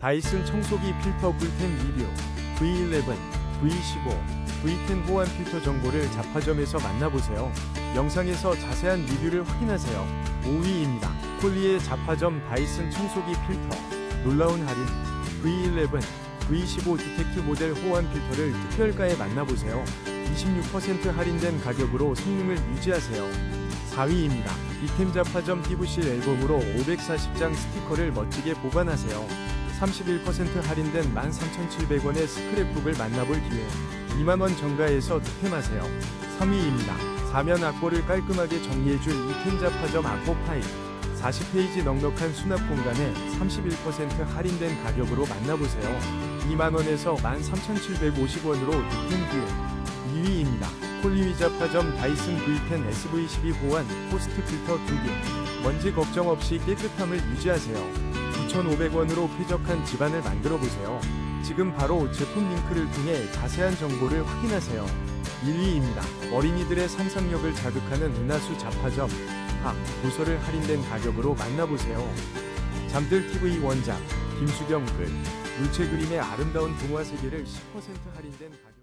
다이슨 청소기 필터 꿀텐 리뷰 V11, V15, V10 호환 필터 정보를 잡화점에서 만나보세요. 영상에서 자세한 리뷰를 확인하세요. 5위입니다. 콜리의 잡화점 다이슨 청소기 필터 놀라운 할인 V11, V15 디텍트 모델 호환 필터를 특별가에 만나보세요. 26% 할인된 가격으로 성능을 유지하세요. 4위입니다. 이템 잡화점 PVC 앨범으로 540장 스티커를 멋지게 보관하세요. 31% 할인된 13,700원의 스크랩북을 만나볼 기회. 2만원 정가에서 득템하세요. 3위입니다. 사면 악보를 깔끔하게 정리해줄 이템 잡화점 악보 파일. 40페이지 넉넉한 수납 공간에 31% 할인된 가격으로 만나보세요. 2만원에서 13,750원으로 득템 기회. 2위입니다. 콜리위 잡화점 다이슨 V10 SV12 호환 포스트 필터 2개. 먼지 걱정 없이 깨끗함을 유지하세요 2,500원으로 쾌적한 집안을 만들어 보세요. 지금 바로 제품 링크를 통해 자세한 정보를 확인하세요. 1위입니다. 어린이들의 상상력을 자극하는 은하수 잡화점 학 도서를 할인된 가격으로 만나보세요. 잠들 TV 원작 김수경 글 물체 그림의 아름다운 동화 세계를 10% 할인된 가격